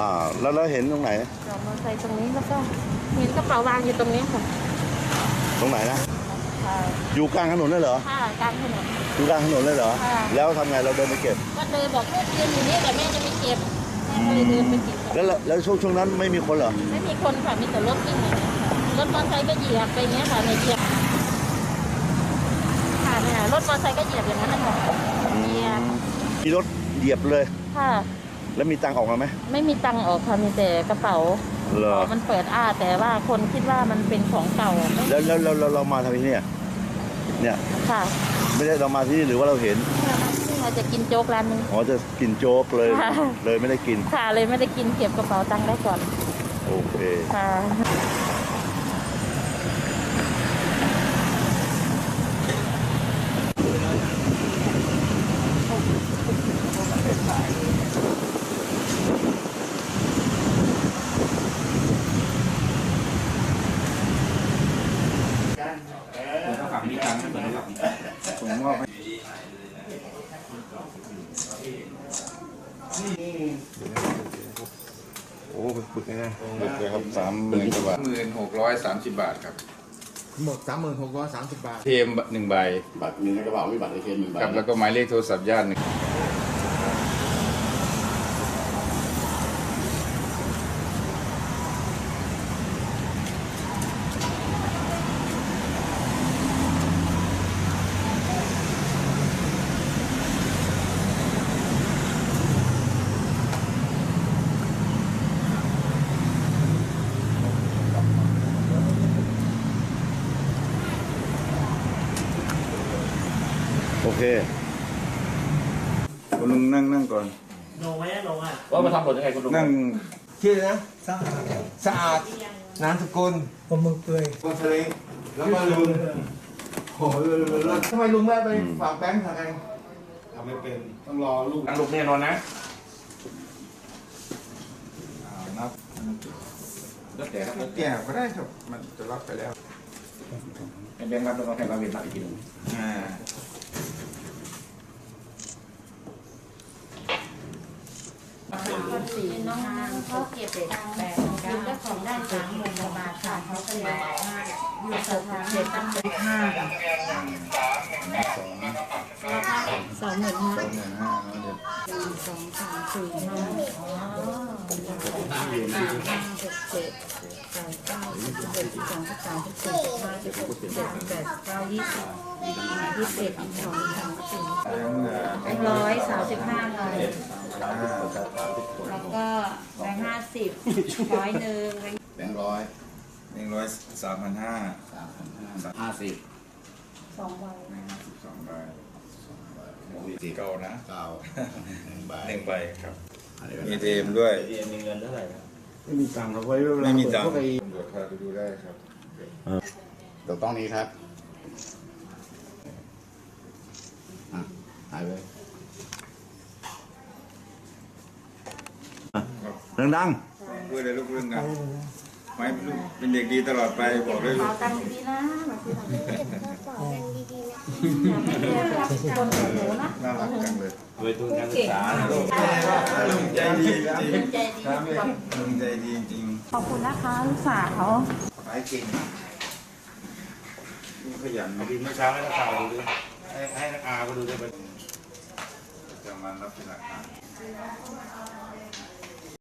อ่าแล้วแล้วเห็นตรงไหน จอดมอเตอร์ไซค์ตรงนี้แล้วก็เห็นกระเป๋าวางอยู่ตรงนี้ค่ะตรงไหนนะ ค่ะอยู่กลางถนนเลยเหรอ ค่ะกลางถนน อยู่กลางถนนเลยเหรอ ค่ะ แล้วทำไงเราเดินไปเก็บ ก็เดินบอกลูกยืนอยู่นี่แต่แม่จะไปเก็บแม่ก็เลยเดินไปเก็บแล้วแล้วแล้วช่วงช่วงนั้นไม่มีคนเหรอ ไม่มีคนค่ะมีแต่รถวิ่งอย่างเงี้ยค่ะรถมอเตอร์ไซค์ก็เหยียบไปอย่างเงี้ยค่ะในเหยียบค่ะเนี่ยรถมอเตอร์ไซค์ก็เหยียบอย่างนั้นนะคะเหยียบมีรถเหยียบเลย ค่ะ แล้วมีตังค์ออกมาไหม ไม่มีตังค์ออกค่ะมีแต่กระเป๋าเหรอ มันเปิดอ้าแต่ว่าคนคิดว่ามันเป็นของเก่าไม่แล้วแล้วแล้วแล้วเรามาทำที่เนี่ยเนี่ยค่ะไม่ได้เรามาที่นี่หรือว่าเราเห็นเราจะกินโจ๊กร้านนึง อ๋อจะกินโจ๊กเลย ค่ะ เลยไม่ได้กินค่ะเลยไม่ได้กินเก็บกระเป๋าตังค์ได้ก่อนโอเค ค่ะ โอ้ปึกนะปึกเลยครับสามหมื่นกว่าบาทหมื่นหกร้อยสามสิบบาทครับ หมดสามหมื่นหกร้อยสามสิบบาทเทมหนึ่งใบบัตรมีในกระเป๋ามีบัตรเอทีเอ็มหนึ่งใบครับแล้วก็หมายเลขโทรศัพท์ญาติหนึ่ง โอเคคุณลุงนั่งนั่งก่อนว่ามาทำหล่นยังไงคุณลุงนั่งชื่อนะสะอาดสะอาดนามสกุลผมมือเปื่อยคนทะเลแล้วก็ลุงโอ้โหแล้วทำไมลุงไม่ไปฝากแบงค์ทางไงทำไม่เป็นต้องรอลูกนั่งลุกแน่นอนนะนับแล้วแต่ครับแก่ก็ได้ครับมันจะรับไปแล้วเป็นแบงค์รับแล้วก็แข่งรับเวลาอีกทีหนึงอ่า สี่น้อง เขาเก็บตังค์แบบยืมเจ้าของได้สามหมื่นกว่าบาทค่ะเขาก็เลยอยู่สถานเก็บตั้งเป็นห้าสองหมื่นห้าสองหมื่นห้าเดี๋ยวหนึ่งสองสามสี่ห้าอ๋อห้าหกเจ็ดแปดเก้าสิบเอ็ดสิบสองสิบสามสิบสี่สิบห้าสิบหกสิบเจ็ดสิบแปดเก้ายี่สิบยี่สิบเอ็ดยี่สิบสองยี่สิบสามสิบสี่ร้อยสามสิบห้าใบอ่า แล้วก็แบงค์ห้าสิบร้อยหนึ่งแบงค์แบงค์ร้อยหนึ่งร้อยสามพันห้าสามพันห้าห้าสิบสองใบหนึ่งสิบสองใบสี่เก้านะเก้าหนึ่งใบหนึ่งใบครับมีเทมด้วยเรียนมีเงินเท่าไหร่ครับไม่มีตังค์เอาไว้เวลาไม่มีตังค์ตำรวจพาไปดูได้ครับเดี๋ยวต้องนี้ครับอะหายไป ดังพูดเลยลูกเรื่องกันไม่ลูกเป็นเด็กดีตลอดไปบอกเลยลูเอากตังค์ดีๆนะแบบที่เราไม่ได้รับคนของหนูนะน่ารักจังเลยโดยทุนการศึกษานะลูกลุงใจดีจริงใจดีครับลุงใจดีจริงขอบคุณนะคะลูกสาวขายเก่งลุงขยันดีเมื่อเช้าให้นักข่าวดูด้วยให้ให้นักอาก็ดูด้วยไปจะมารับเป็นหลักฐาน